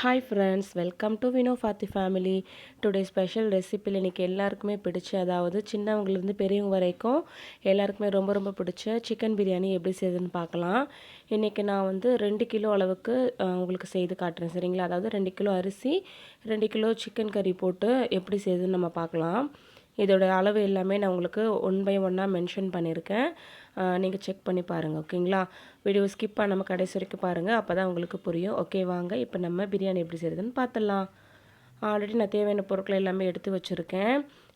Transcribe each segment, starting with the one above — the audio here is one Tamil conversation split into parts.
Hi friends welcome to Vino Fathi family today special ரெசிப்பியில் இன்றைக்கி எல்லாருக்குமே பிடிச்ச அதாவது சின்னவங்கலேருந்து பெரியவங்க வரைக்கும் எல்லாருக்குமே ரொம்ப ரொம்ப பிடிச்ச சிக்கன் பிரியாணி எப்படி செய்யுதுன்னு பார்க்கலாம். இன்றைக்கி நான் வந்து ரெண்டு கிலோ அளவுக்கு உங்களுக்கு செய்து காட்டுறேன் சரிங்களா? அதாவது ரெண்டு கிலோ அரிசி ரெண்டு கிலோ சிக்கன் கறி போட்டு எப்படி செய்யுதுன்னு நம்ம பார்க்கலாம். இதோட அளவு எல்லாமே நான் உங்களுக்கு ஒன் பை ஒன்னாக மென்ஷன் பண்ணியிருக்கேன். நீங்கள் செக் பண்ணி பாருங்கள் ஓகேங்களா? வீடியோ ஸ்கிப் பண்ணாமல் கடைசி வரைக்கும் பாருங்கள் அப்போ தான் உங்களுக்கு புரியும். ஓகே வாங்க இப்போ நம்ம பிரியாணி எப்படி செய்யுதுன்னு பார்த்துடலாம் ஆல்ரெடி நான் தேவையான பொருட்களை எல்லாமே எடுத்து வச்சுருக்கேன்.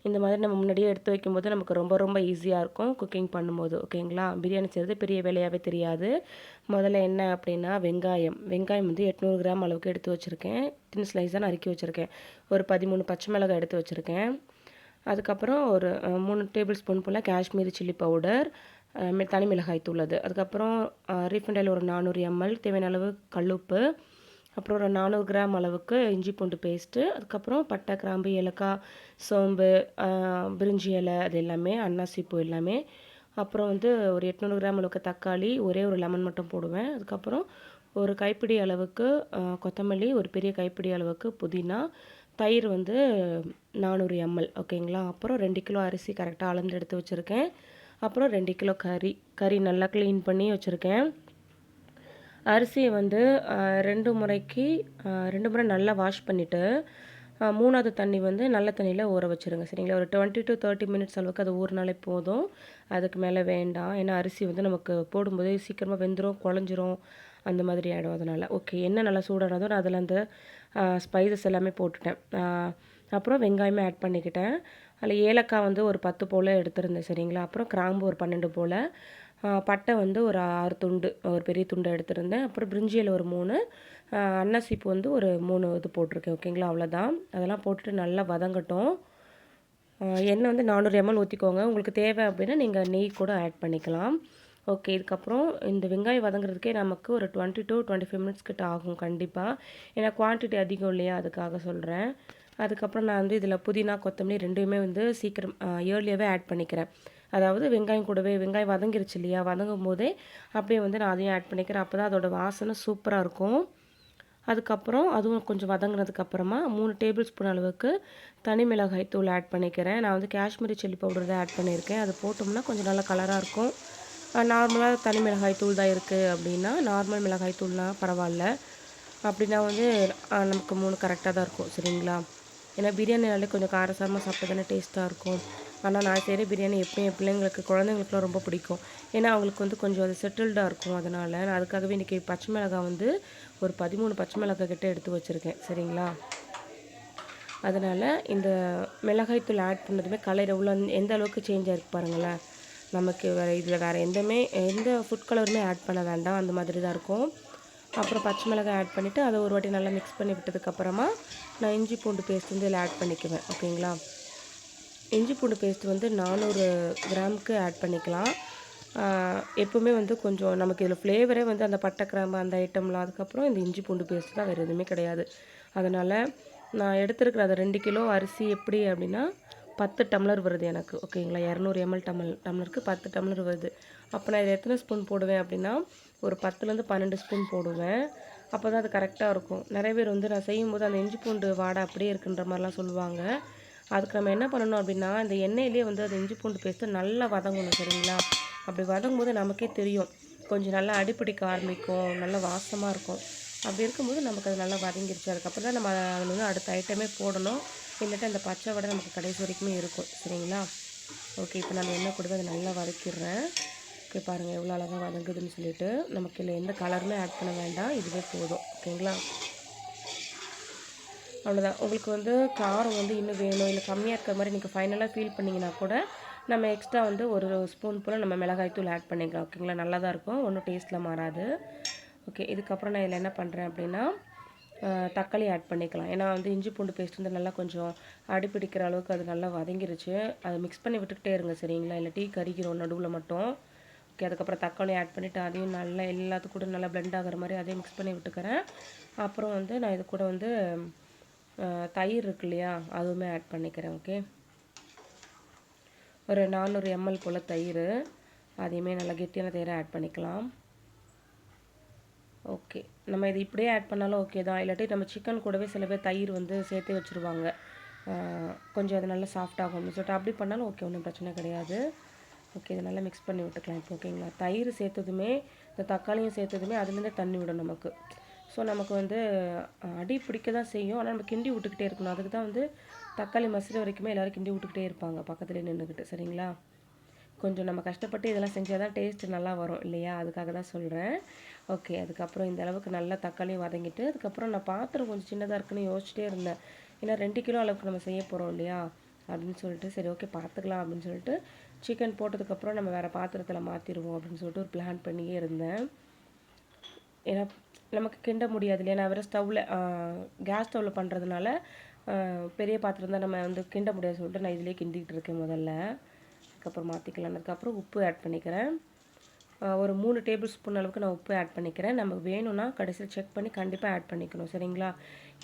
இந்த மாதிரி நம்ம முன்னாடியே எடுத்து வைக்கும்போது நமக்கு ரொம்ப ரொம்ப ஈஸியாக இருக்கும் குக்கிங் பண்ணும்போது ஓகேங்களா? பிரியாணி செய்கிறது பெரிய வேலையாகவே தெரியாது. முதல்ல என்ன அப்படின்னா வெங்காயம். வெங்காயம் வந்து எட்நூறு கிராம் அளவுக்கு எடுத்து வச்சுருக்கேன். தின் ஸ்லைஸாக நறுக்கி வச்சுருக்கேன். ஒரு பதிமூணு பச்சை மிளகாய் எடுத்து வச்சுருக்கேன். அதுக்கப்புறம் ஒரு மூணு டேபிள் ஸ்பூன் போல் காஷ்மீரி சில்லி பவுடர் தனி மிளகாய் தூள் அது. அதுக்கப்புறம் ரீஃபண்ட் ஆயில் ஒரு நானூறு எம்எல் தேவையான அளவு கல்லுப்பு அப்புறம் ஒரு நானூறு கிராம் அளவுக்கு இஞ்சி பூண்டு பேஸ்ட்டு அதுக்கப்புறம் பட்டை கிராம்பு ஏலக்காய் சோம்பு பிரிஞ்சி இலை அது எல்லாமே அன்னாசிப்பூ எல்லாமே. அப்புறம் வந்து ஒரு எட்நூறு கிராம் அளவுக்கு தக்காளி ஒரே ஒரு லெமன் மட்டும் போடுவேன். அதுக்கப்புறம் ஒரு கைப்பிடி அளவுக்கு கொத்தமல்லி ஒரு பெரிய கைப்பிடி அளவுக்கு புதினா தயிர் வந்து நானூறு எம்எல் ஓகேங்களா? அப்புறம் ரெண்டு கிலோ அரிசி கரெக்டாக அளந்து எடுத்து வச்சுருக்கேன். அப்புறம் ரெண்டு கிலோ கறி கறி நல்லா க்ளீன் பண்ணி வச்சுருக்கேன். அரிசியை வந்து ரெண்டு முறைக்கு ரெண்டு முறை நல்லா வாஷ் பண்ணிவிட்டு மூணாவது தண்ணி வந்து நல்ல தண்ணியில் ஊற வச்சுருங்க சரிங்களா? ஒரு டுவெண்ட்டி டு தேர்ட்டி மினிட்ஸ் அளவுக்கு அது ஊறினாலே போதும். அதுக்கு மேலே வேண்டாம். ஏன்னா அரிசி வந்து நமக்கு போடும்போது சீக்கிரமாக வெந்துடும் குழஞ்சிரும். அந்த மாதிரி ஆகிடும் அதனால். ஓகே என்ன நல்லா சூடானதோ நான் அதில் அந்த ஸ்பைசஸ் எல்லாமே போட்டுட்டேன். அப்புறம் வெங்காயமே ஆட் பண்ணிக்கிட்டேன். அதில் ஏலக்காய் வந்து ஒரு பத்து போல் எடுத்திருந்தேன் சரிங்களா? அப்புறம் கிராம்பு ஒரு பன்னெண்டு போல். பட்டை வந்து ஒரு ஆறு துண்டு ஒரு பெரிய துண்டை எடுத்திருந்தேன். அப்புறம் பிரிஞ்சியில் ஒரு மூணு ஆஹ் அன்னாசிப்பு வந்து ஒரு மூணு இது போட்டிருக்கேன் ஓகேங்களா அவ்வளோதான் அதெல்லாம் போட்டுட்டு நல்லா வதங்கட்டும். எண்ணெய் வந்து நானூறு எம்எல் ஊற்றிக்கோங்க உங்களுக்கு தேவை அப்படின்னா நீங்கள் நெய் கூட ஆட் பண்ணிக்கலாம். ஓகே இதுக்கப்புறம் இந்த வெங்காயம் வதங்குறதுக்கே நமக்கு ஒரு twenty two twenty five minutes கிட்ட ஆகும் கண்டிப்பாக ஏன்னா குவான்டிட்டி அதிகம் இல்லையா? அதுக்காக சொல்கிறேன் அதுக்கப்புறம் நான் வந்து இதில் புதினா கொத்தமல்லி ரெண்டுமே வந்து சீக்கிரம் ஏர்லியாகவே ஆட் பண்ணிக்கிறேன். அதாவது வெங்காயம் கூடவே வெங்காயம் வதங்கிருச்சு இல்லையா? வதங்கும் போதே அப்படியே வந்து நான் அதையும் ஆட் பண்ணிக்கிறேன். அப்போ தான் அதோட வாசனை சூப்பராக இருக்கும். அதுக்கப்புறம் அதுவும் கொஞ்சம் வதங்கினதுக்கப்புறமா மூணு டேபிள் ஸ்பூன் அளவுக்கு தனி மிளகாய் தூள் ஆட் பண்ணிக்கிறேன். நான் வந்து காஷ்மீரி சில்லி பவுடர் தான் ஆட் பண்ணியிருக்கேன். அது போட்டோம்னா கொஞ்சம் நல்லா கலராக இருக்கும். நார்மலாக தனி மிளகாய் தூள் தான் இருக்குது அப்படின்னா நார்மல் மிளகாய் தூள்னால் பரவாயில்ல. அப்படின்னா வந்து நமக்கு மூணு கரெக்டாக தான் இருக்கும் சரிங்களா? ஏன்னா பிரியாணினாலே கொஞ்சம் காரசாரமாக சாப்பிட்டா தானே டேஸ்ட்டாக இருக்கும். ஆனால் நான் செய்கிற பிரியாணி எப்பயும் என் பிள்ளைங்களுக்கு குழந்தைங்களுக்குலாம் ரொம்ப பிடிக்கும். ஏன்னா அவங்களுக்கு வந்து கொஞ்சம் அது செட்டில்டாக இருக்கும் அதனால் நான் அதுக்காகவே இன்றைக்கி பச்சை மிளகாய் வந்து ஒரு பதிமூணு பச்சை மிளகாய் கிட்ட எடுத்து வச்சுருக்கேன் சரிங்களா? அதனால் இந்த மிளகாய்த்தூள் ஆட் பண்ணதுமே கலர் எவ்வளோ எந்த அளவுக்கு சேஞ்ச் ஆகிருக்கு பாருங்களேன். நமக்கு வேறு இதில் வேறு எந்தமே எந்த ஃபுட் கலருமே ஆட் பண்ண வேண்டாம். அந்த மாதிரி தான் இருக்கும். அப்புறம் பச்சை மிளகாய் ஆட் பண்ணிவிட்டு அதை ஒரு வாட்டி நல்லா மிக்ஸ் பண்ணி விட்டதுக்கப்புறமா நான் இஞ்சி பூண்டு பேஸ்ட் வந்து இதில் ஆட் பண்ணிக்குவேன். ஓகேங்களா இஞ்சி பூண்டு பேஸ்ட் வந்து நானூறு கிராமுக்கு ஆட் பண்ணிக்கலாம். எப்போவுமே வந்து கொஞ்சம் நமக்கு இதில் ஃப்ளேவரே வந்து அந்த பட்டை கிராம்பு அந்த ஐட்டம்லாம் அதுக்கப்புறம் இந்த இஞ்சி பூண்டு பேஸ்ட் தான் வேறு எதுவுமே கிடையாது. அதனால் நான் எடுத்துருக்கிற அந்த ரெண்டு கிலோ அரிசி எப்படி அப்படின்னா பத்து டம்ளர் வருது எனக்கு ஓகேங்களா? இரநூறு எம்எல் டம்ளர் டம்ளருக்கு பத்து டம்ளர் வருது. அப்போ நான் இதில் எத்தனை ஸ்பூன் போடுவேன் அப்படின்னா ஒரு பத்துலேருந்து பன்னெண்டு ஸ்பூன் போடுவேன். அப்போ தான் அது கரெக்டாக இருக்கும். நிறைய பேர் வந்து நான் செய்யும்போது அந்த இஞ்சி பூண்டு வாடை அப்படியே இருக்குன்ற மாதிரிலாம் சொல்லுவாங்க. அதுக்கு நம்ம என்ன பண்ணணும் அப்படின்னா இந்த எண்ணெயிலே வந்து அந்த இஞ்சி பூண்டு பேஸ்ட்டு நல்லா வதங்கணும் சரிங்களா? அப்படி வதங்கும் போது நமக்கே தெரியும். கொஞ்சம் நல்லா அடிப்பிடிக்க ஆரம்பிக்கும். நல்லா வாசமாக இருக்கும். அப்படி இருக்கும்போது நமக்கு அது நல்லா வதங்கிருச்சு. அதுக்கப்புறம் தான் நம்ம அதில் வந்து அடுத்த ஐட்டமே போடணும். இல்லாட்டி அந்த பச்சை வடை நமக்கு கடைசி வரைக்குமே இருக்கும். சரிங்களா? ஓகே இப்போ நம்ம எண்ணெய் கொடுத்து அதை நல்லா வதக்கிடுறேன். ஓகே பாருங்கள் எவ்வளோ அழகாக வதங்குதுன்னு சொல்லிட்டு நமக்கு இல்லை எந்த கலருமே ஆட் பண்ண வேண்டாம். இதுவே போதும். ஓகேங்களா அவ்வளோதான் உங்களுக்கு வந்து காரம் வந்து இன்னும் வேணும். இல்லை கம்மியாக இருக்கிற மாதிரி நீங்கள் ஃபைனலாக ஃபீல் பண்ணிங்கன்னா கூட நம்ம எக்ஸ்ட்ரா வந்து ஒரு ஸ்பூன் போல் நம்ம மிளகாய் தூள் ஆட் பண்ணிக்கலாம். ஓகேங்களா நல்லா தான் இருக்கும். ஒன்றும் டேஸ்ட்டில் மாறாது. ஓகே இதுக்கப்புறம் நான் இதில் என்ன பண்ணுறேன் அப்படின்னா தக்காளி ஆட் பண்ணிக்கலாம். ஏன்னா வந்து இஞ்சி பூண்டு பேஸ்ட் வந்து நல்லா கொஞ்சம் அடிப்பிடிக்கிற அளவுக்கு அது நல்லா வதங்கிருச்சு. அதை மிக்ஸ் பண்ணி விட்டுக்கிட்டே இருங்க சரிங்களா? இல்லாட்டி கறிக்கிறோம் நடுவில் மட்டும். ஓகே அதுக்கப்புறம் தக்காளி ஆட் பண்ணிவிட்டு அதையும் நல்லா எல்லாத்துக்கும் கூட நல்லா பிளெண்ட் ஆகிற மாதிரி அதையும் மிக்ஸ் பண்ணி விட்டுக்கிறேன். அப்புறம் வந்து நான் இது கூட வந்து தயிர் இருக்கு இல்லையா? அதுவுமே ஆட் பண்ணிக்கிறேன் ஓகே ஒரு நானூறு எம்எல் போல் தயிர். அதையுமே நல்லா கெட்டியான தயிரை ஆட் பண்ணிக்கலாம். ஓகே நம்ம இது இப்படியே ஆட் பண்ணாலும் ஓகே தான். இல்லாட்டி நம்ம சிக்கன் கூடவே சில பேர் தயிர் வந்து சேர்த்து வச்சுருவாங்க. கொஞ்சம் அது நல்லா சாஃப்டாகும் அப்படின்னு சொல்லிட்டு அப்படி பண்ணாலும் ஓகே ஒன்றும் பிரச்சனை கிடையாது. ஓகே இதை நல்லா மிக்ஸ் பண்ணி விட்டுக்கலாம் இப்போ ஓகேங்களா தயிர் சேர்த்ததுமே இந்த தக்காளியும் சேர்த்ததுமே அதுலேருந்தே தண்ணி விடும் நமக்கு. ஸோ நமக்கு வந்து அடி பிடிக்க தான் செய்யும். ஆனால் நம்ம கிண்டி விட்டுக்கிட்டே இருக்கணும். அதுக்கு தான் வந்து தக்காளி மசிற வரைக்குமே எல்லோரும் கிண்டி விட்டுக்கிட்டே இருப்பாங்க பக்கத்துலேயே நின்றுக்கிட்டு. சரிங்களா? கொஞ்சம் நம்ம கஷ்டப்பட்டு இதெல்லாம் செஞ்சால் தான் டேஸ்ட் நல்லா வரும் இல்லையா? அதுக்காக தான் சொல்கிறேன் ஓகே அதுக்கப்புறம் இந்த அளவுக்கு நல்லா தக்காளியும் வதங்கிட்டு அதுக்கப்புறம் நான் பாத்திரம் கொஞ்சம் சின்னதாக இருக்குன்னு யோசிச்சிட்டே இருந்தேன். ஏன்னா ரெண்டு கிலோ அளவுக்கு நம்ம செய்ய போகிறோம் இல்லையா? அப்படின்னு சொல்லிட்டு சரி ஓகே பார்த்துக்கலாம் அப்படின்னு சொல்லிட்டு சிக்கன் போட்டதுக்கப்புறம் நம்ம வேறு பாத்திரத்தில் மாற்றிடுவோம் அப்படின்னு சொல்லிட்டு ஒரு பிளான் பண்ணியே இருந்தேன். ஏன்னா நமக்கு கிண்ட முடியாது இல்லையா? நான் வேறு ஸ்டவ்வில் கேஸ் ஸ்டவ்வில் பண்ணுறதுனால பெரிய பாத்திரம் தான் நம்ம வந்து கிண்ட முடியாது சொல்லிட்டு நான் இதிலே கிண்டிக்கிட்டு இருக்கேன் முதல்ல. அதுக்கப்புறம் மாற்றிக்கலாம் அதுக்கப்புறம் உப்பு ஆட் பண்ணிக்கிறேன். ஒரு மூணு டேபிள் ஸ்பூன் அளவுக்கு நான் உப்பு ஆட் பண்ணிக்கிறேன். நமக்கு வேணும்னா கடைசியில் செக் பண்ணி கண்டிப்பாக ஆட் பண்ணிக்கணும். சரிங்களா?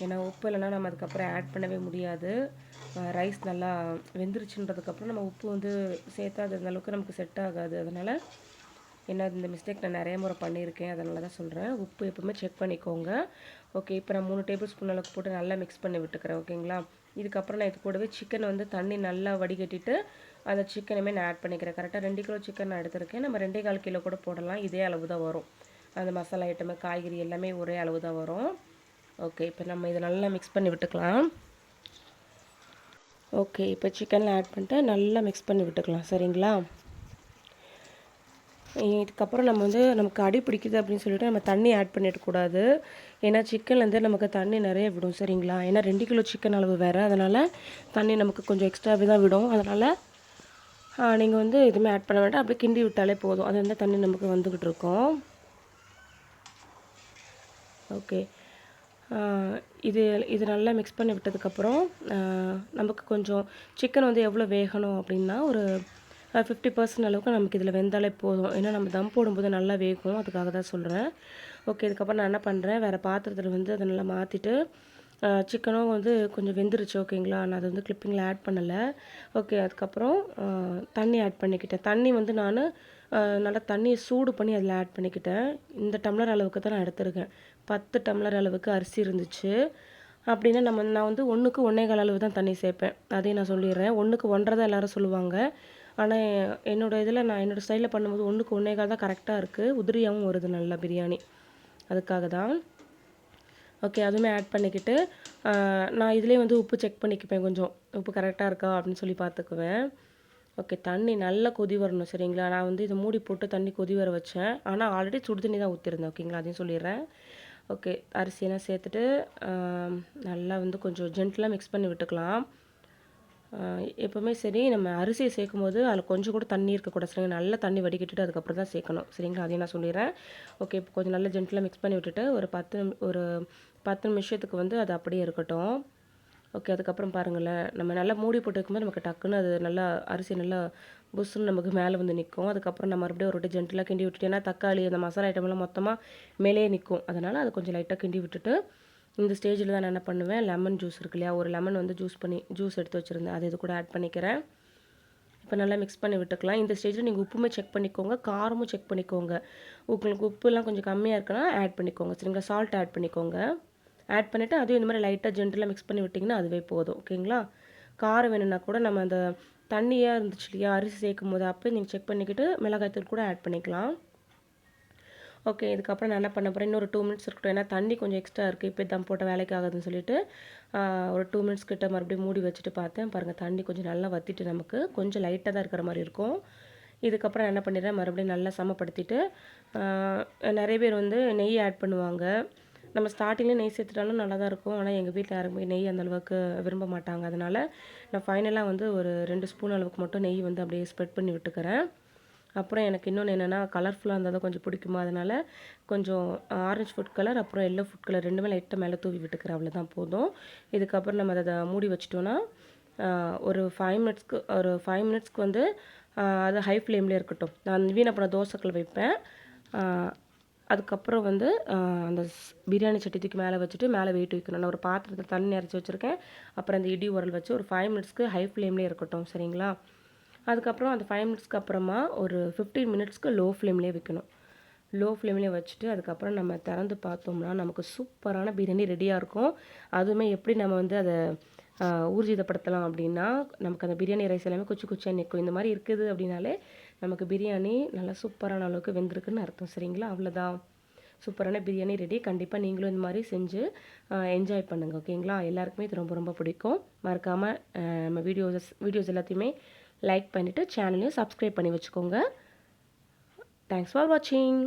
ஏன்னா உப்பு இல்லைன்னா நம்ம அதுக்கப்புறம் ஆட் பண்ணவே முடியாது. ரைஸ் நல்லா வெந்துருச்சுன்றதுக்கப்புறம் நம்ம உப்பு வந்து சேர்த்தா அது அளவுக்கு நமக்கு செட் ஆகாது. அதனால் என்ன இந்த மிஸ்டேக் நான் நிறைய முறை பண்ணியிருக்கேன். அதனால தான் சொல்கிறேன் உப்பு எப்பவுமே செக் பண்ணிக்கோங்க. ஓகே இப்போ நான் மூணு டேபிள் ஸ்பூன் அளவுக்கு போட்டு நல்லா மிக்ஸ் பண்ணி விட்டுக்கிறேன் ஓகேங்களா இதுக்கப்புறம் நான் இது கூடவே சிக்கன் வந்து தண்ணி நல்லா வடிகட்டிட்டு அந்த சிக்கனுமே நான் ஆட் பண்ணிக்கிறேன். கரெக்டாக ரெண்டு கிலோ சிக்கன் நான் எடுத்திருக்கேன். நம்ம ரெண்டே கால் கிலோ கூட போடலாம். இதே அளவு தான் வரும். அந்த மசாலா ஐட்டமு காய்கறி எல்லாமே ஒரே அளவு தான் வரும். ஓகே இப்போ நம்ம இதை நல்லா மிக்ஸ் பண்ணி விட்டுக்கலாம். ஓகே இப்போ சிக்கனில் ஆட் பண்ணிட்டு நல்லா மிக்ஸ் பண்ணி விட்டுக்கலாம். சரிங்களா? இதுக்கப்புறம் நம்ம வந்து நமக்கு அடி பிடிக்குது அப்படின்னு சொல்லிட்டு நம்ம தண்ணி ஆட் பண்ணிடக்கூடாது. ஏன்னா சிக்கன்லேருந்து நமக்கு தண்ணி நிறைய விடும் சரிங்களா? ஏன்னா ரெண்டு கிலோ சிக்கன் அளவு வேறு. அதனால் தண்ணி நமக்கு கொஞ்சம் எக்ஸ்ட்ராவே தான் விடும். அதனால் நீங்கள் வந்து எதுவுமே ஆட் பண்ண வேண்டாம். அப்படியே கிண்டி விட்டாலே போதும். அது வந்து தண்ணி நமக்கு வந்துக்கிட்டு இருக்கும். ஓகே. இது இது நல்லா மிக்ஸ் பண்ணி விட்டதுக்கப்புறம் நமக்கு கொஞ்சம் சிக்கன் வந்து எவ்வளோ வேகணும் அப்படின்னா ஒரு ஃபிஃப்டி பர்சன்ட் அளவுக்கு நமக்கு இதில் வெந்தாலே போதும். ஏன்னா நம்ம தம் போடும்போது நல்லா வேகும். அதுக்காக தான் சொல்கிறேன் ஓகே இதுக்கப்புறம் நான் என்ன பண்ணுறேன் வேறு பாத்திரத்தில் வந்து அதை நல்லா மாற்றிட்டு சிக்கனும் வந்து கொஞ்சம் வெந்துருச்சு ஓகேங்களா நான் அதை வந்து கிளிப்பிங்கில் ஆட் பண்ணலை. ஓகே அதுக்கப்புறம் தண்ணி ஆட் பண்ணிக்கிட்டேன். தண்ணி வந்து நான் நல்லா தண்ணியை சூடு பண்ணி அதில் ஆட் பண்ணிக்கிட்டேன். இந்த டம்ளர் அளவுக்கு தான் நான் எடுத்திருக்கேன். பத்து டம்ளர் அளவுக்கு அரிசி இருந்துச்சு. அப்படின்னா நம்ம நான் வந்து ஒன்றுக்கு ஒன்றே கால் அளவு தான் தண்ணி சேர்ப்பேன். அதையும் நான் சொல்லிடுறேன். ஒன்றுக்கு ஒன்றரை தான் எல்லோரும் சொல்லுவாங்க. ஆனால் என்னோட இதில் நான் என்னோடய ஸ்டைலில் பண்ணும்போது ஒன்றுக்கு ஒன்றே தான் கரெக்டாக இருக்குது உதிரியாகவும் வருது நல்லா பிரியாணி. அதுக்காக தான். ஓகே அதுவுமே ஆட் பண்ணிக்கிட்டு நான் இதுலேயே வந்து உப்பு செக் பண்ணிக்குப்பேன் கொஞ்சம். உப்பு கரெக்டாக இருக்கா அப்படின்னு சொல்லி பார்த்துக்குவேன். ஓகே தண்ணி நல்லா கொதி வரணும் சரிங்களா? நான் வந்து இதை மூடி போட்டு தண்ணி கொதி வர வச்சேன். ஆனால் ஆல்ரெடி சுடு தண்ணி தான் ஊற்றிருந்தேன் ஓகேங்களா அதையும் சொல்லிடுறேன். ஓகே அரிசியெல்லாம் சேர்த்துட்டு நல்லா வந்து கொஞ்சம் ஜென்டலாக மிக்ஸ் பண்ணி விட்டுக்கலாம். எப்போவுமே சரி நம்ம அரிசியை சேர்க்கும் போது அதில் கொஞ்சம் கூட தண்ணி இருக்கக்கூடாது. சரிங்க நல்லா தண்ணி வடிகட்டிட்டு அதுக்கப்புறம் தான் சேர்க்கணும். சரிங்களா? அதையும் நான் சொல்லிடுறேன். ஓகே இப்போ கொஞ்சம் நல்லா ஜென்டலாக மிக்ஸ் பண்ணி விட்டுட்டு ஒரு பத்து ஒரு பத்து நிமிஷத்துக்கு வந்து அது அப்படியே இருக்கட்டும். ஓகே அதுக்கப்புறம் பாருங்களேன். நம்ம நல்லா மூடி போட்டு வைக்கும்போது நமக்கு டக்குன்னு அது நல்லா அரிசி நல்லா புஷ்ஷுன்னு நமக்கு மேலே வந்து நிற்கும். அதுக்கப்புறம் நம்ம மறுபடியும் ஒரு வாட்டி ஜென்டலாக கிண்டி விட்டுட்டு ஏன்னா தக்காளி அந்த மசாலா ஐட்டம்லாம் மொத்தமாக மேலேயே நிற்கும். அதனால் அதை கொஞ்சம் லைட்டாக கிண்டி விட்டுட்டு இந்த ஸ்டேஜில் தான் நான் என்ன பண்ணுவேன்? லெமன் ஜூஸ் இருக்கு இல்லையா? ஒரு லெமன் வந்து ஜூஸ் பண்ணி ஜூஸ் எடுத்து வச்சுருந்தேன். அது இது கூட ஆட் பண்ணிக்கிறேன். இப்போ நல்லா மிக்ஸ் பண்ணி விட்டுக்கலாம். இந்த ஸ்டேஜில் நீங்கள் உப்புமே செக் பண்ணிக்கோங்க. காரமும் செக் பண்ணிக்கோங்க. உங்களுக்கு உப்புலாம் கொஞ்சம் கம்மியாக இருக்குன்னா ஆட் பண்ணிக்கோங்க. சரிங்களா? சால்ட் ஆட் பண்ணிக்கோங்க. ஆட் பண்ணிவிட்டு அதுவும் இந்த மாதிரி லைட்டாக ஜென்டலாக மிக்ஸ் பண்ணி விட்டிங்கன்னா அதுவே போதும். ஓகேங்களா? காரம் வேணும்னா கூட நம்ம அந்த தண்ணியாக இருந்துச்சு இல்லையா? அரிசி சேர்க்கும் போது அப்போ நீங்கள் செக் பண்ணிக்கிட்டு மிளகாய்த்தூள் கூட ஆட் பண்ணிக்கலாம். ஓகே இதுக்கப்புறம் நான் என்ன பண்ண போகிறேன் இன்னொரு டூ மினிட்ஸ் இருக்கட்டும். ஏன்னா தண்ணி கொஞ்சம் எக்ஸ்ட்ரா இருக்குது இப்போ தம் போட்ட வேலைக்கு ஆகுதுன்னு சொல்லிட்டு ஒரு டூ மினிட்ஸ் கிட்ட மறுபடியும் மூடி வச்சுட்டு பார்த்தேன். பாருங்கள் தண்ணி கொஞ்சம் நல்லா வற்றிட்டு நமக்கு கொஞ்சம் லைட்டாக தான் இருக்கிற மாதிரி இருக்கும். இதுக்கப்புறம் நான் என்ன பண்ணிடுறேன்? மறுபடியும் நல்லா சமப்படுத்திட்டு நிறைய பேர் வந்து நெய் ஆட் பண்ணுவாங்க. நம்ம ஸ்டார்டிங்கில் நெய் சேர்த்துட்டாலும் நல்லா தான் இருக்கும். ஆனால் எங்கள் வீட்டில் யாருமே நெய் அந்த அளவுக்கு விரும்ப மாட்டாங்க. அதனால் நான் ஃபைனலாக வந்து ஒரு ரெண்டு ஸ்பூன் அளவுக்கு மட்டும் நெய் வந்து அப்படியே ஸ்ப்ரெட் பண்ணி விட்டுக்கிறேன். அப்புறம் எனக்கு இன்னொன்று என்னென்னா கலர்ஃபுல்லாக இருந்தால் கொஞ்சம் பிடிக்குமா? அதனால் கொஞ்சம் ஆரஞ்சு ஃபுட் கலர் அப்புறம் எல்லோ ஃபுட் கலர் ரெண்டுமே லைட்டாக மேலே தூவி விட்டுக்கிறேன். அவ்வளோதான் போதும். இதுக்கப்புறம் நம்ம அதை மூடி வச்சிட்டோன்னா ஒரு ஃபைவ் மினிட்ஸ்க்கு ஒரு ஃபைவ் மினிட்ஸ்க்கு வந்து அது ஹை ஃப்ளேம்லேயே இருக்கட்டும். நான் வீணை பண்ண தோசைக்கல் வைப்பேன். அதுக்கப்புறம் வந்து அந்த பிரியாணி சட்டி தூக்கி மேலே வச்சுட்டு மேலே வெயிட் வைக்கணும். நான் ஒரு பாத்திரத்தில் தண்ணி அரைச்சி வச்சுருக்கேன். அப்புறம் அந்த இடி உரல் வச்சு ஒரு ஃபைவ் மினிட்ஸ்க்கு ஹை ஃப்ளேம்லேயே இருக்கட்டும். சரிங்களா? அதுக்கப்புறம் அந்த ஃபைவ் மினிட்ஸ்க்கு அப்புறமா ஒரு ஃபிஃப்டீன் மினிட்ஸ்க்கு லோ ஃப்ளேம்லேயே வைக்கணும். லோ ஃப்ளேம்லேயே வச்சுட்டு அதுக்கப்புறம் நம்ம திறந்து பார்த்தோம்னா நமக்கு சூப்பரான பிரியாணி ரெடியாக இருக்கும். அதுவுமே எப்படி நம்ம வந்து அதை ஊர்ஜிதப்படுத்தலாம் அப்படின்னா நமக்கு அந்த பிரியாணி ரைஸ் எல்லாமே குச்சி குச்சியாக நிற்கும் இந்த மாதிரி இருக்குது அப்படின்னாலே நமக்கு பிரியாணி நல்லா சூப்பரான அளவுக்கு வெந்திருக்குன்னு அர்த்தம். சரிங்களா? அவ்வளோதான் சூப்பரான பிரியாணி ரெடி கண்டிப்பாக நீங்களும் இந்த மாதிரி செஞ்சு என்ஜாய் பண்ணுங்கள் ஓகேங்களா எல்லாருக்குமே இது ரொம்ப ரொம்ப பிடிக்கும். மறக்காமல் நம்ம வீடியோஸ் வீடியோஸ் எல்லாத்தையுமே லைக் பண்ணிவிட்டு சேனலையும் சப்ஸ்கிரைப் பண்ணி வச்சுக்கோங்க. தேங்க்ஸ் ஃபார் வாட்சிங்